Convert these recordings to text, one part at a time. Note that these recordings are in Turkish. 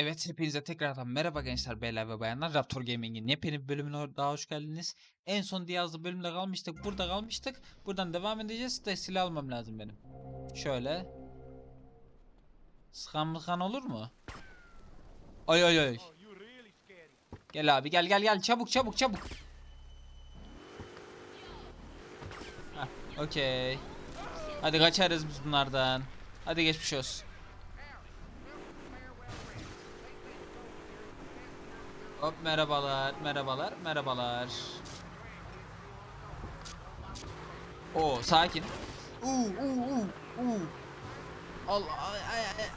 Evet hepinize tekrardan merhaba gençler beyler ve bayanlar Raptor Gaming'in yepyeni bir bölümüne daha hoş geldiniz. En son Diyazlı bölümde kalmıştık burada kalmıştık. Buradan devam edeceğiz de silah almam lazım benim. Şöyle. Sıkan mıkan olur mu? Ay ay ay. Gel abi gel gel gel çabuk çabuk çabuk. Heh, okey. Hadi kaçarız biz bunlardan. Hadi geçmiş olsun. Hop merhabalar, merhabalar, merhabalar. Oo sakin. Uu uu uu uu. Allah ay ay ay.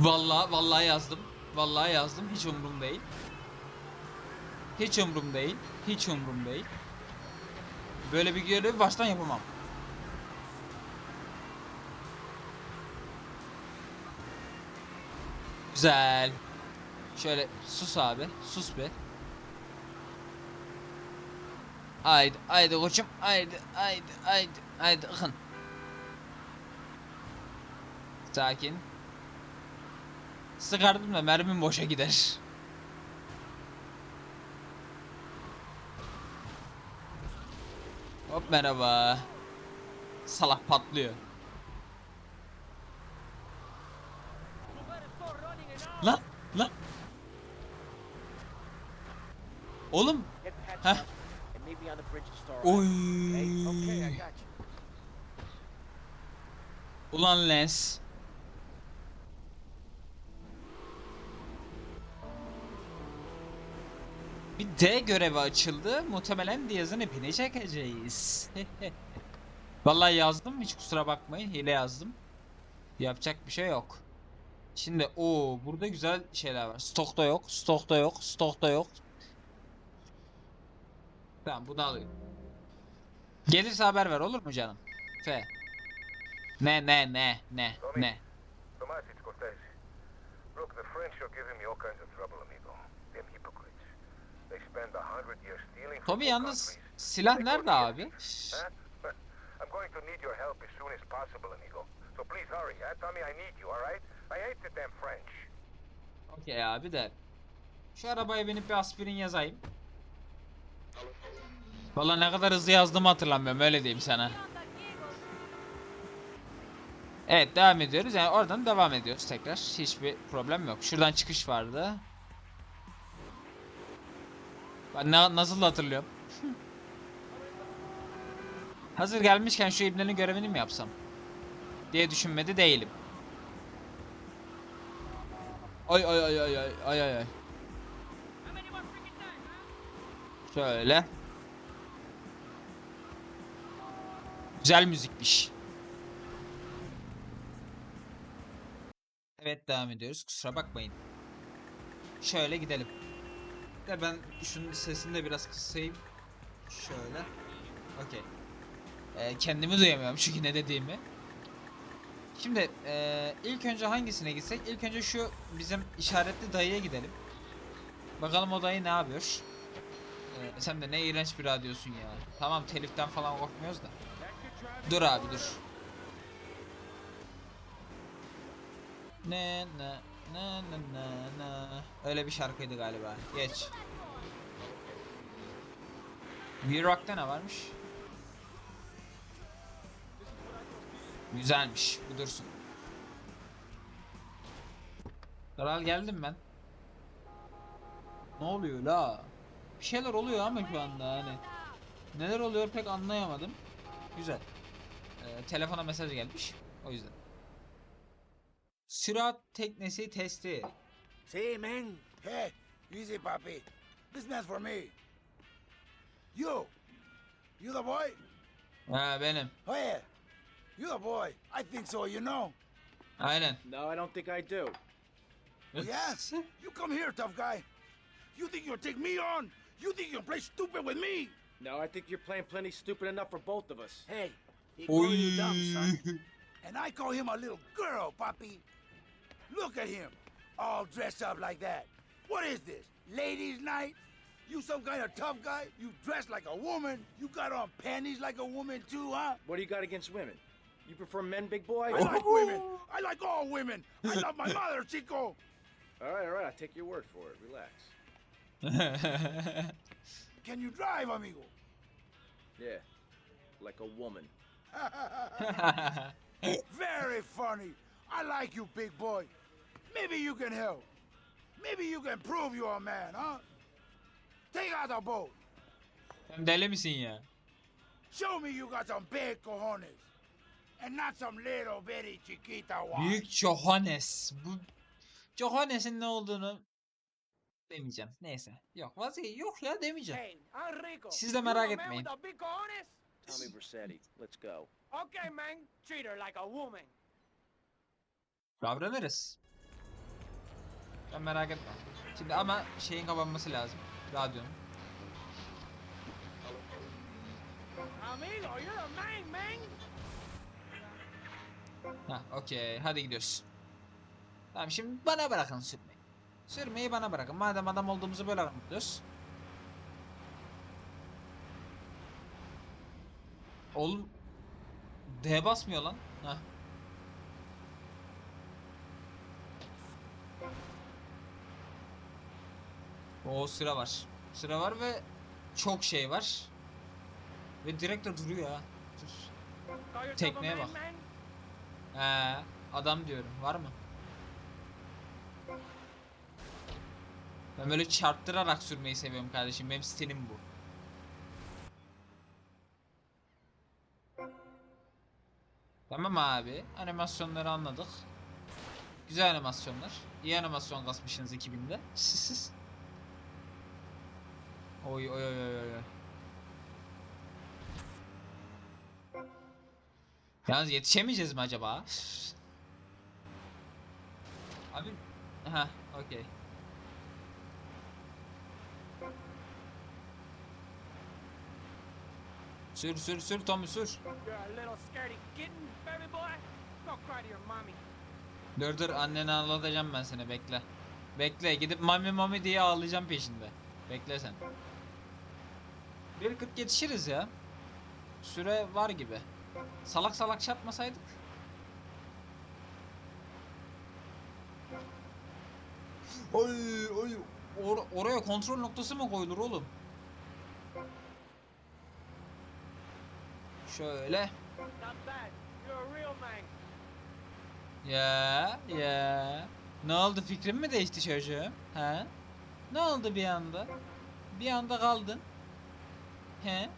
Vallahi vallahi yazdım. Vallahi yazdım. Hiç umrum değil. Hiç umrum değil. Hiç umrum değil. Böyle bir görevi baştan yapamam. Güzel. Şöyle sus abi. Sus be. Haydi haydi koçum. Haydi haydi haydi haydi ıkın. Sakin. Sıkardım da mermim boşa gider. Hop merhaba. Salak patlıyor. Lan lan. Oğlum. Get patched Huh? up and meet me on the bridge to store. Oy. Ulan Lens. Bir D görevi açıldı. Muhtemelen Diaz'ın ipini çekeceğiz. Vallahi yazdım hiç kusura bakmayın. Hile yazdım. Yapacak bir şey yok. Şimdi o burada güzel şeyler var. Stokta yok, stokta yok, stokta yok. Tamam bunu alayım. Gelirse haber ver olur mu canım? F. Ne ne ne ne ne. Look, the French are giving me all kinds of trouble, amigo. Them hypocrites. They spend a hundred years stealing from Tommy yalnız silah nerede abi? I'm going to need your help as soon as possible, amigo. So please hurry, huh? Tommy, I need you, all right? I hate the damn French. Okey abi de. Şu arabaya binip bir aspirin yazayım. Valla ne kadar hızlı yazdığımı hatırlamıyorum öyle diyeyim sana. Evet devam ediyoruz yani oradan devam ediyoruz tekrar hiçbir problem yok. Şuradan çıkış vardı. Ben na- nasıl hatırlıyorum. Hazır gelmişken şu ibnenin görevini mi yapsam? Diye düşünmedi değilim. Ay ay ay ay ay ay ay ay. Şöyle. Güzel müzikmiş. Evet devam ediyoruz. Kusura bakmayın. Şöyle gidelim. De ben şunun sesini de biraz kısayım. Şöyle. Okey. Ee, kendimi duyamıyorum çünkü ne dediğimi. Şimdi eee, ilk önce hangisine gitsek? İlk önce şu bizim işaretli dayıya gidelim. Bakalım o dayı ne yapıyor. Eee, sen de ne iğrenç bir radyosun ya. Tamam teliften falan korkmuyoruz da. Dur abi dur. Ne ne ne ne ne ne. Öyle bir şarkıydı galiba. Geç. V-Rock'ta ne varmış? Güzelmiş. Bu dursun. Kral geldim ben. Ne oluyor la? Bir şeyler oluyor ama şu anda hani. Neler oluyor pek anlayamadım. Güzel. Ee, telefona mesaj gelmiş. O yüzden. Sürat teknesi testi. See, man. Hey, easy, papi. This man's for me. You. You the boy? Ha benim. Oh, yeah. You the boy. I think so, you know. Aynen. No, I don't think I do. yes. yeah? You come here, tough guy. You think you'll take me on? You think you'll play stupid with me? No, I think you're playing plenty stupid enough for both of us. Hey, he call you dumb, son. And I call him a little girl, papi. Look at him, all dressed up like that. What is this, ladies' night? You some kind of tough guy? You dress like a woman? You got on panties like a woman too, huh? What do you got against women? You prefer men, big boy? I like women. I like all women. I love my mother, Chico. All right, all right. I'll take your word for it. Relax. Can you drive, amigo? Yeah, like a woman. Very funny. I like you, big boy. Maybe you can help. Maybe you can prove you're a man, huh? Take out the boat. Sen deli misin ya? Show me you got some big cojones. And not some little bitty chiquita one. Büyük Johannes. Bu Johannes'in ne olduğunu demeyeceğim. Neyse. Yok vazgeç yok ya demeyeceğim. Hey, Enrico. Siz de you merak etmeyin. Tommy Vercetti, let's go. Okay, man. Treat her like a woman. Davranırız. Sen merak etme. Şimdi ama şeyin kapanması lazım. Radyonun. Amigo, you're the man, man. Ha, okey. Hadi gidiyoruz. Tamam şimdi bana bırakın sürmeyi. Sürmeyi bana bırakın. Madem adam olduğumuzu böyle anlatıyoruz. Oğlum D basmıyor lan. Hah. O sıra var. Sıra var ve çok şey var. Ve direkt de duruyor ha. Tekneye bak. He, adam diyorum. Var mı? Ben böyle çarptırarak sürmeyi seviyorum kardeşim. Benim stilim bu. Tamam abi. Animasyonları anladık. Güzel animasyonlar. İyi animasyon kasmışsınız 2000'de. oy oy oy oy oy. Yalnız yetişemeyeceğiz mi acaba? Abi ha okey. Sür sür sür Tommy sür. Dur dur anneni anlatacağım ben seni bekle. Bekle gidip mami mami diye ağlayacağım peşinde. Bekle sen. 1.40 yetişiriz ya. Süre var gibi. Salak salak çarpmasaydık. Oy oy Or- oraya kontrol noktası mı koyulur oğlum? Şöyle. Ya ya. Ne oldu fikrin mi değişti çocuğum? He? Ne oldu bir anda? Bir anda kaldın. He?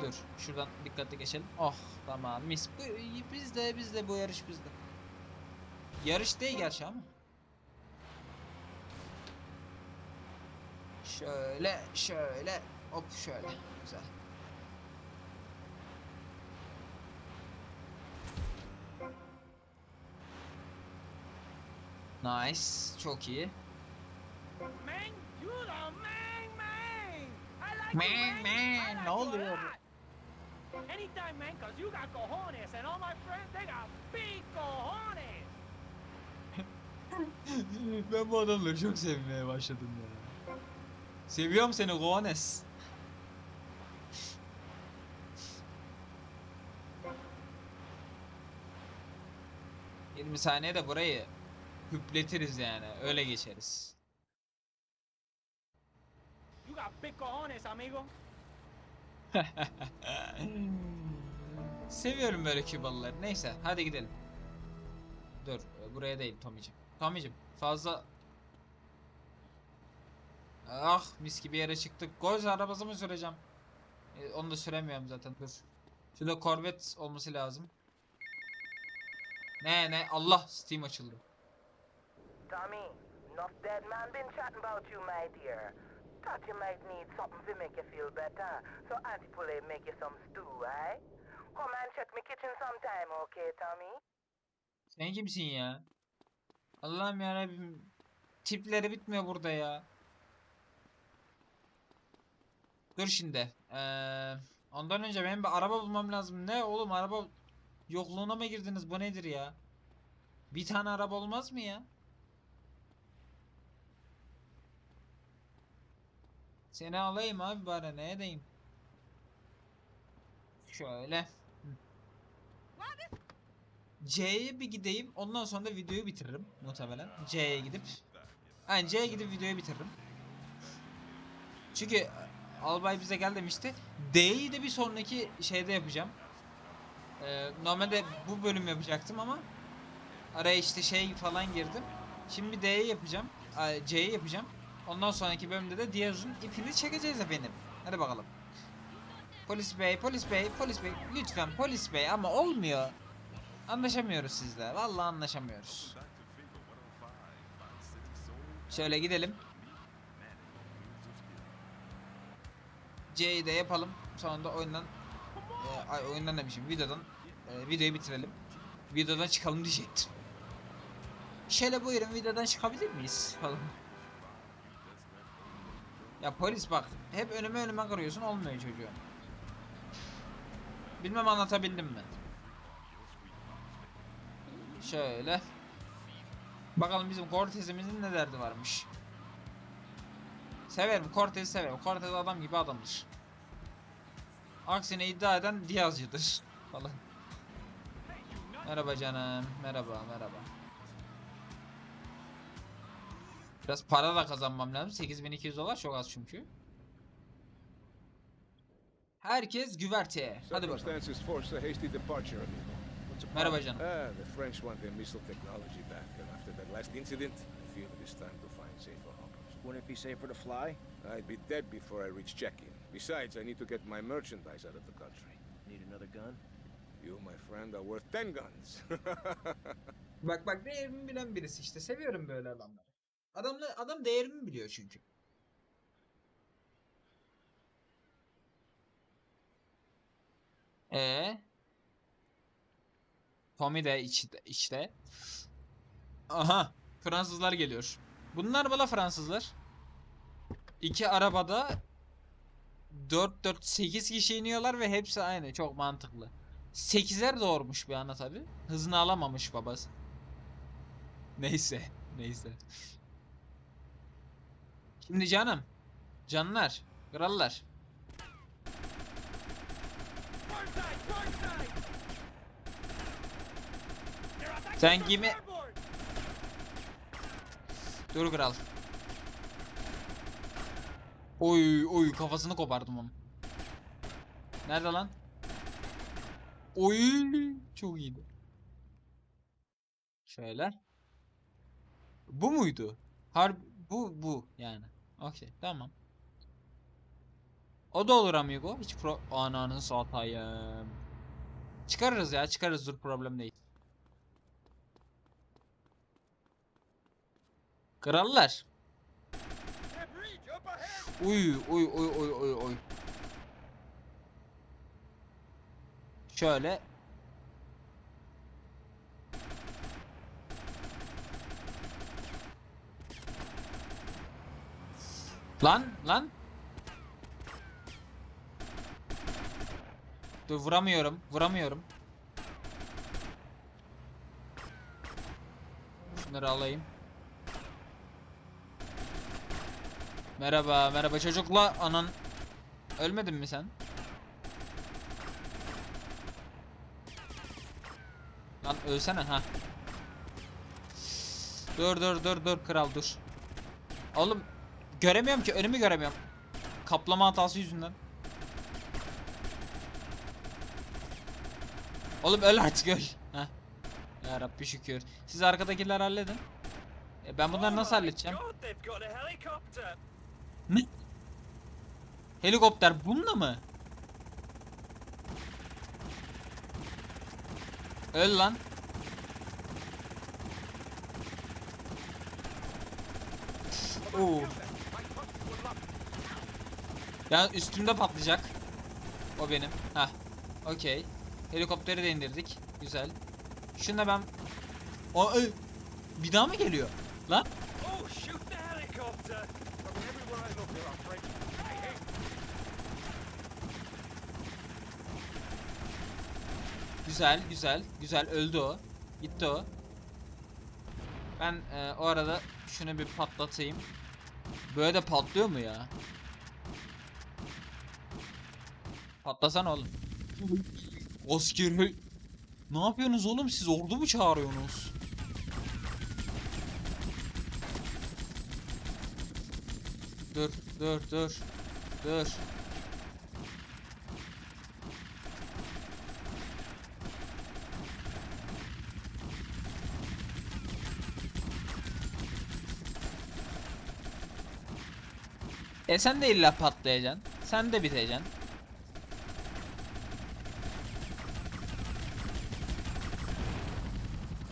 Dur şuradan dikkatli geçelim. Oh tamam mis. Bu, bizde bizde bu yarış bizde. Yarış değil gerçi ama. Şöyle şöyle hop şöyle güzel. Nice çok iyi. Man, you the man, man. I like Man, you, man. man, I like ne oluyor? Anytime, man, cause you got cojones, and all my friends, they got big cojones. ben bu adamları çok sevmeye başladım ya. Seviyorum seni Gones. ...20 saniyede burayı hüpletiriz yani. Öyle geçeriz. You got big cojones, amigo. Seviyorum böyle Kübalıları. Neyse hadi gidelim. Dur buraya değil Tommy'cim. Tommy'cim fazla... Ah mis gibi yere çıktık. Goz arabası mı süreceğim? E, onu da süremiyorum zaten dur. Şurada Corvette olması lazım. Ne ne Allah Steam açıldı. Tommy, enough dead man been chatting about you, my dear. Thought you might need something to make you feel better. So Auntie Poulet make you some stew, eh? Come and check me kitchen sometime, okay, Tommy? Sen kimsin ya? Allah'ım yarabbim. Tipleri bitmiyor burada ya. Dur şimdi. Ee, ondan önce benim bir araba bulmam lazım. Ne oğlum araba yokluğuna mı girdiniz? Bu nedir ya? Bir tane araba olmaz mı ya? Seni alayım abi bari ne edeyim? Şöyle. C'ye bir gideyim. Ondan sonra da videoyu bitiririm muhtemelen. C'ye gidip. Yani C'ye gidip videoyu bitiririm. Çünkü Albay bize gel demişti. D'yi de bir sonraki şeyde yapacağım. Ee, normalde bu bölüm yapacaktım ama araya işte şey falan girdim. Şimdi D'yi yapacağım. C'yi yapacağım. Ondan sonraki bölümde de Diaz'ın ipini çekeceğiz efendim. Hadi bakalım. Polis bey, polis bey, polis bey. Lütfen polis bey ama olmuyor. Anlaşamıyoruz sizle. Vallahi anlaşamıyoruz. Şöyle gidelim. C'yi de yapalım. Sonra da oyundan e, ay oyundan demişim. Videodan e, videoyu bitirelim. Videodan çıkalım diyecektim. Şöyle buyurun videodan çıkabilir miyiz falan. Ya polis bak hep önüme önüme kırıyorsun olmuyor çocuğum. Bilmem anlatabildim mi? Şöyle. Bakalım bizim Cortez'imizin ne derdi varmış. Severim Cortez'i severim. Cortez adam gibi adamdır. Aksine iddia eden Diazcıdır falan. Merhaba canım. Merhaba merhaba. Biraz para da kazanmam lazım. 8200 dolar çok az çünkü. Herkes güverteye. Hadi bakalım. Merhaba canım. Ah, the French want their missile technology back, and after that last incident, I feel it is time to find safer harbors. Wouldn't it be safer to fly? I'd be dead before I reach check-in. Besides, I need to get my merchandise out of the country. Need another gun? You, my friend, are worth ten guns. Bak bak değerimi bilen birisi işte. Seviyorum böyle adamları. Adamla, adam değerimi biliyor çünkü. E Tommy de içte, işte. Aha. Fransızlar geliyor. Bunlar bana Fransızlar. İki arabada 4 4 8 kişi iniyorlar ve hepsi aynı. Çok mantıklı. 8'er doğurmuş bir ana tabi. Hızını alamamış babası. Neyse. Neyse. Şimdi canım. Canlar. Krallar. Sen kimi-! Dur kral. Oy oy kafasını kopardım onun. Nerede lan? Oy çok iyiydi. Şöyle. Bu muydu? Har bu bu yani. Okey tamam. O da olur amigo. Hiç pro ananı satayım. Çıkarırız ya çıkarırız dur problem değil. Krallar. Uy uy uy uy uy uy. Şöyle. Lan lan. Dur vuramıyorum. Vuramıyorum. Şunları alayım. Merhaba, merhaba çocukla anan. Ölmedin mi sen? Lan ölsene ha. Dur dur dur dur kral dur. Oğlum göremiyorum ki önümü göremiyorum. Kaplama hatası yüzünden. Oğlum öl artık öl. Heh. Ya Rabbi şükür. Siz arkadakiler halledin. E ben bunları nasıl halledeceğim? Helicopter! Ne? Helikopter bununla mı? Öl lan. Oo. Ya üstümde patlayacak. O benim. Ha. Okey. Helikopteri de indirdik. Güzel. Şuna ben... O, ö- bir daha mı geliyor? Lan? Oh, Güzel, güzel, güzel. Öldü o. Gitti o. Ben e, o arada şunu bir patlatayım. Böyle de patlıyor mu ya? Patlasana oğlum. Askeri Ne yapıyorsunuz oğlum siz ordu mu çağırıyorsunuz? Dur dur dur dur. E sen de illa patlayacaksın. Sen de biteceksin.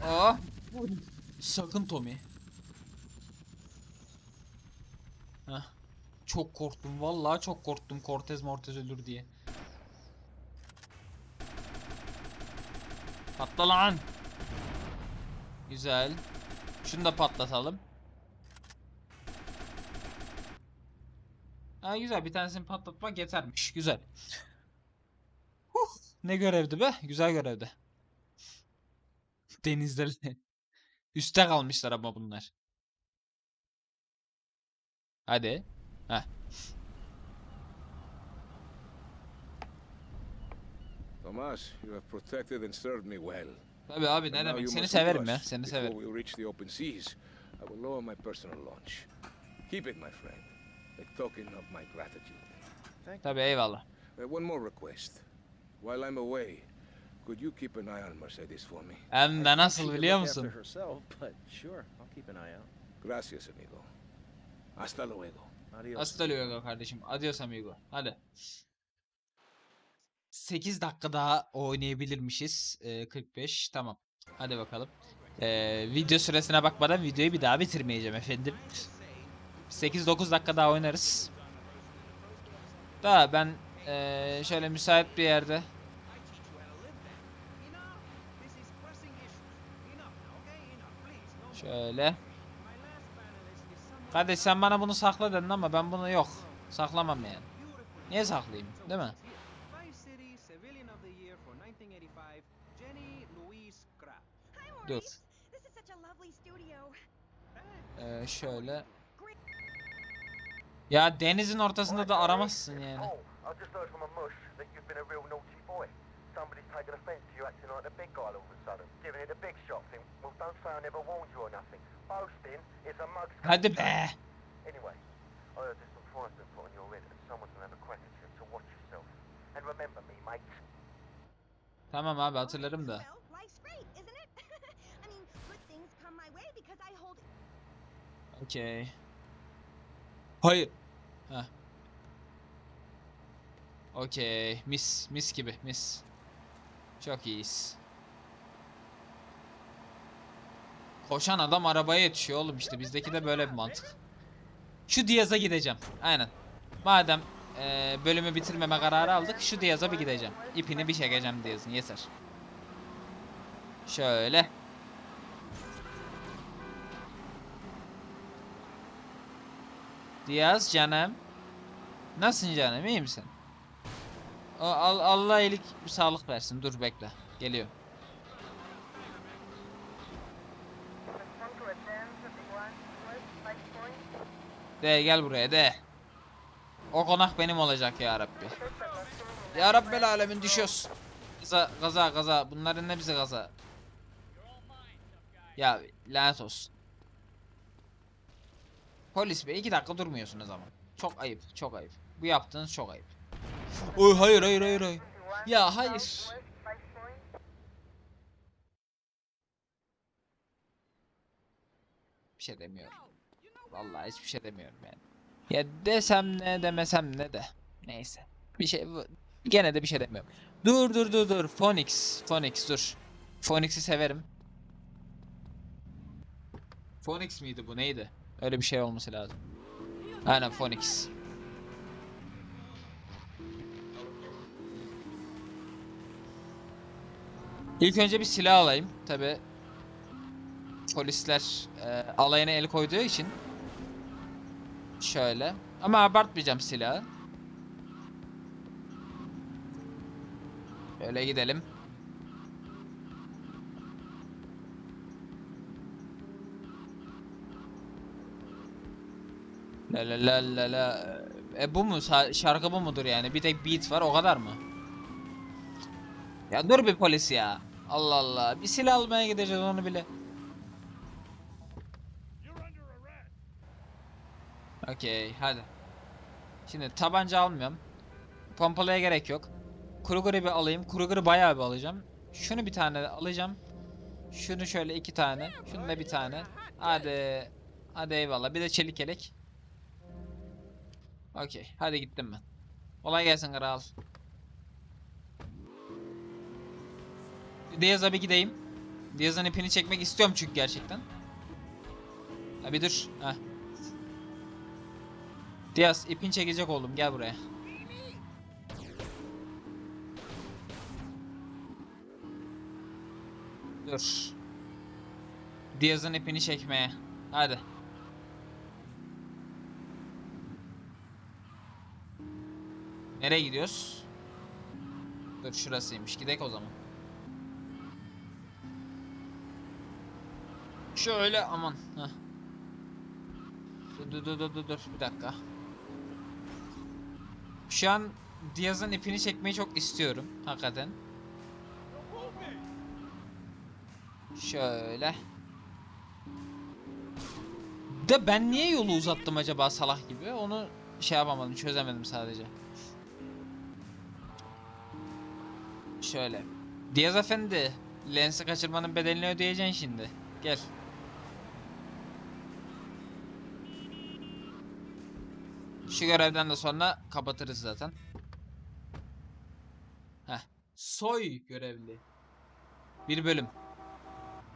Oh. Sakın Tommy. Heh. Çok korktum. Vallahi çok korktum Cortez Mortez ölür diye. Patla lan. Güzel. Şunu da patlatalım. Ha güzel bir tanesini patlatmak yetermiş. Güzel. Huh, ne görevdi be? Güzel görevdi. Denizde üste kalmışlar ama bunlar. Hadi. Heh. Tomas, you have protected and served me well. Tabii abi ne demek. you Seni must severim ya. Seni Before severim. we reach the open seas, I will lower my personal launch. Keep it, my friend. A token of my gratitude. Tabii eyvallah. Uh, one more request. While I'm away, could you keep an eye on Mercedes for me? Hem de nasıl biliyor musun? herself, but sure, I'll keep an eye out. Gracias, amigo. Hasta luego. Adios. Hasta luego kardeşim. Adios amigo. Hadi. 8 dakika daha oynayabilirmişiz. Ee, 45. Tamam. Hadi bakalım. Ee, video süresine bakmadan videoyu bir daha bitirmeyeceğim efendim. 8-9 dakika daha oynarız. Daha ben ee, şöyle müsait bir yerde Şöyle. Kardeş sen bana bunu sakla dedin ama ben bunu yok. Saklamam yani. Niye saklayayım? Değil mi? Vice City Civilian of the Year for 1985, Jenny Louise Kraft. Dur. Ee, şöyle. Ya denizin ortasında da aramazsın yani. Somebody's taken offence to you acting like the big guy all of a sudden. Giving it a big shot thing. Well, don't say I never warned you or nothing. Boasting is a mug's Hadi be. Anyway, I heard there's some fires been put on your head and someone's gonna have a crack at you, so watch yourself. And remember me, mate. Tamam abi hatırlarım da. Well, life's great, isn't it? I mean, good things come my way because I hold Okey. Hayır. Heh. Okey. Mis. Mis gibi. Mis. Çok iyiyiz. Koşan adam arabaya yetişiyor oğlum işte. Bizdeki de böyle bir mantık. Şu Diaz'a gideceğim. Aynen. Madem eee, bölümü bitirmeme kararı aldık. Şu Diaz'a bir gideceğim. İpini bir çekeceğim Diaz'ın. Yeter. Şöyle. Diyaz canım. Nasılsın canım iyi misin? Allah iyilik sağlık versin. Dur bekle. Geliyor. De gel buraya de. O konak benim olacak ya Rabbi. Ya Rabbi alemin düşüyoruz. Gaza gaza gaza. Bunların ne bize gaza? Ya lanet olsun. Polis bey iki dakika durmuyorsunuz ama. Çok ayıp, çok ayıp. Bu yaptığınız çok ayıp. Oy hayır hayır hayır hayır. Ya hayır. Bir şey demiyorum. Vallahi hiçbir şey demiyorum yani. Ya desem ne demesem ne de. Neyse. Bir şey gene de bir şey demiyorum. Dur dur dur dur. Phoenix. Phoenix dur. Phoenix'i severim. Phoenix miydi bu neydi? Öyle bir şey olması lazım. Aynen Phoenix. İlk önce bir silah alayım. Tabi polisler e, alayına el koyduğu için. Şöyle. Ama abartmayacağım silahı. Böyle gidelim. La la la la la. E bu mu? Şarkı bu mudur yani? Bir tek beat var o kadar mı? Ya dur bir polis ya. Allah Allah. Bir silah almaya gideceğiz onu bile. Okey hadi. Şimdi tabanca almıyorum. Pompalıya gerek yok. Kruger'ı bir alayım. Kruger'ı bayağı bir alacağım. Şunu bir tane alacağım. Şunu şöyle iki tane. Şunu da bir tane. Hadi. Hadi eyvallah. Bir de çelik yelek. Okey. Hadi gittim ben. Kolay gelsin kral. Diaz'a bir gideyim. Diaz'ın ipini çekmek istiyorum çünkü gerçekten. Ha bir dur. Heh. Diaz ipin çekecek oğlum gel buraya. Dur. Diaz'ın ipini çekmeye. Hadi. Nereye gidiyoruz? Dur şurasıymış. Gidek o zaman. Şöyle aman. Heh. Dur dur dur dur dur bir dakika. Şu an Diaz'ın ipini çekmeyi çok istiyorum hakikaten. Şöyle. De ben niye yolu uzattım acaba salak gibi? Onu şey yapamadım, çözemedim sadece. Şöyle. Diaz efendi, lensi kaçırmanın bedelini ödeyeceksin şimdi. Gel. Şu görevden de sonra kapatırız zaten. Heh. Soy görevli. Bir bölüm.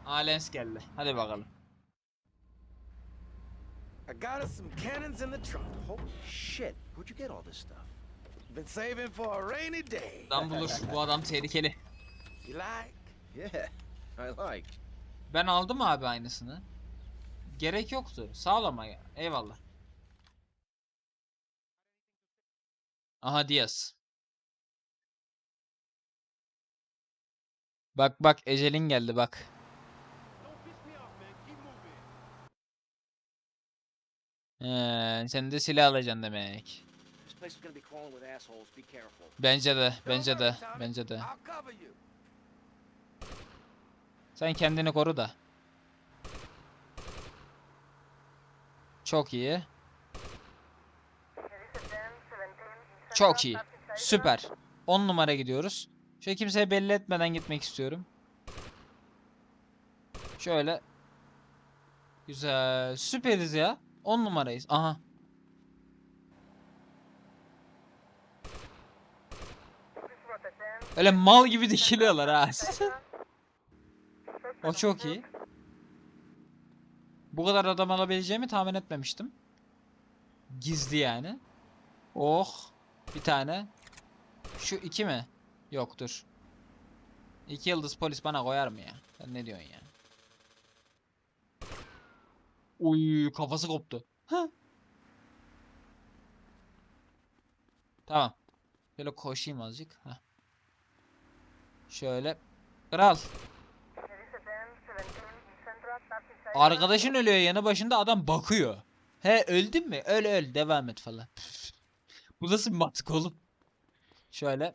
Alens geldi. Hadi bakalım. I got us some cannons in the trunk. Holy shit, where'd you get all this stuff? Been saving for a rainy day. Adam bulur. Bu adam tehlikeli. You like? Yeah, I like. Ben aldım abi aynısını. Gerek yoktu. Sağ ol ama ya. Eyvallah. Aha Diaz. Bak bak ecelin geldi bak. Ee, sen de silah alacaksın demek. Bence de, bence de, bence de. Sen kendini koru da. Çok iyi. Çok iyi. Süper. 10 numara gidiyoruz. Şöyle kimseye belli etmeden gitmek istiyorum. Şöyle. Güzel. Süperiz ya. 10 numarayız. Aha. Öyle mal gibi dikiliyorlar ha. o çok iyi. Bu kadar adam alabileceğimi tahmin etmemiştim. Gizli yani. Oh. Bir tane. Şu iki mi? Yok dur. İki yıldız polis bana koyar mı ya? Sen ne diyorsun ya? Uy kafası koptu. Hah. Tamam. Şöyle koşayım azıcık. Heh. Şöyle. Kral. Arkadaşın ölüyor yanı başında adam bakıyor. He öldün mü? Öl öl devam et falan. Bu nasıl bir mantık oğlum? Şöyle.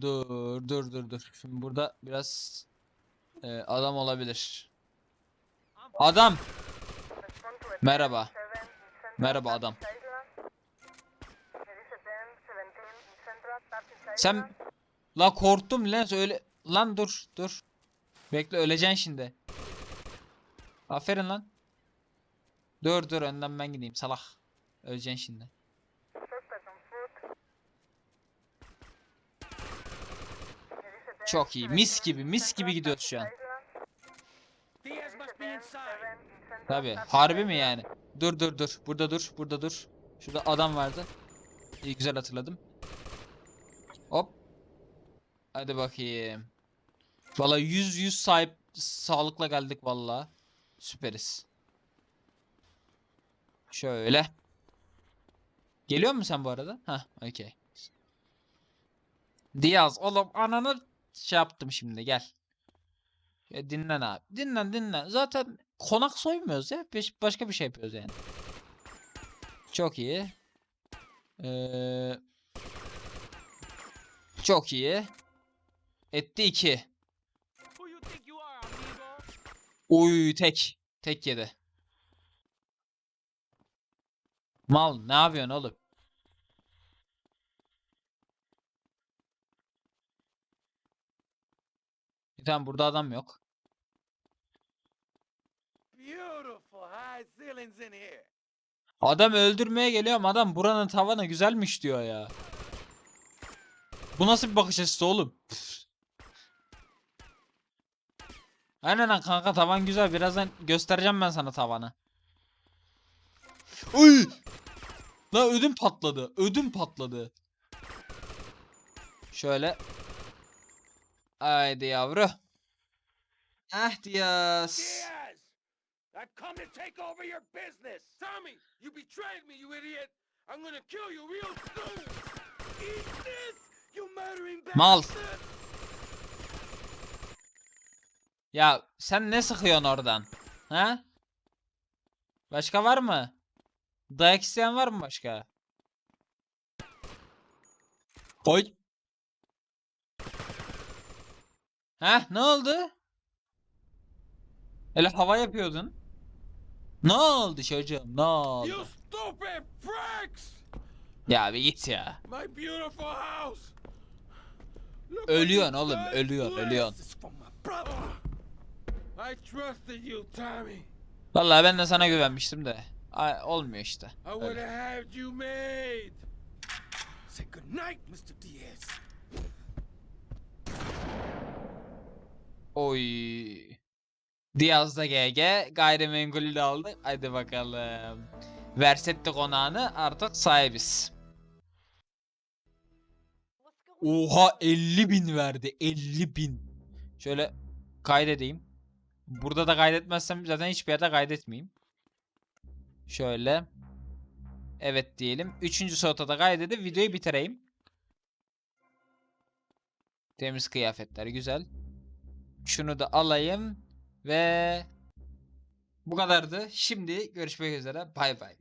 Dur dur dur dur. Şimdi burada biraz e, adam olabilir. Adam. Merhaba. Merhaba adam. Sen la korktum lan öyle lan dur dur. Bekle öleceksin şimdi. Aferin lan. Dur dur önden ben gideyim salak. Öleceksin şimdi. Çok iyi. Mis gibi mis gibi gidiyoruz şu an. Tabi. Harbi mi yani? Dur dur dur. Burada dur. Burada dur. Şurada adam vardı. İyi güzel hatırladım. Hop. Hadi bakayım. Valla 100 100 sahip sağlıkla geldik valla. Süperiz. Şöyle. Geliyor musun sen bu arada? Hah, okey. Diaz oğlum ananı şey yaptım şimdi gel. Ya dinlen abi. Dinlen dinlen. Zaten konak soymuyoruz ya. Başka bir şey yapıyoruz yani. Çok iyi. Ee, çok iyi. Etti 2. Who you think you are, amigo? Uy tek. Tek yedi. Mal ne yapıyorsun oğlum? Tane burada adam yok. Adam öldürmeye geliyorum adam buranın tavanı güzelmiş diyor ya. Bu nasıl bir bakış açısı oğlum? Aynen lan kanka tavan güzel birazdan göstereceğim ben sana tavanı. Uy! Lan ödüm patladı. Ödüm patladı. Şöyle. Haydi yavru. Ah Diaz. I've come to take over your business! Tommy, you betrayed me, you idiot! I'm gonna kill you real soon! Eat this, you murdering Mal. Ya sen ne sıkıyorsun oradan? Ha? Başka var mı? Dayak isteyen var mı başka? Oy. Ha ne oldu? Öyle hava yapıyordun. Ne oldu çocuğum? Ne You oldu? stupid pricks! Ya bir git ya. My beautiful house! Look Ölüyorsun oğlum, ölüyorsun, ölüyorsun. I trusted you, Tommy. Vallahi ben de sana güvenmiştim de. Ay, olmuyor işte. I would have had you made. Say goodnight, Mr. Diaz. Oy. Diaz da GG. Gayrimenkulü de aldık. Hadi bakalım. Versetti konağını artık sahibiz. Oha 50 bin verdi. 50 bin. Şöyle kaydedeyim. Burada da kaydetmezsem zaten hiçbir yerde kaydetmeyeyim. Şöyle. Evet diyelim. Üçüncü soğuta da kaydedip videoyu bitireyim. Temiz kıyafetler güzel. Şunu da alayım ve bu kadardı. Şimdi görüşmek üzere. Bay bay.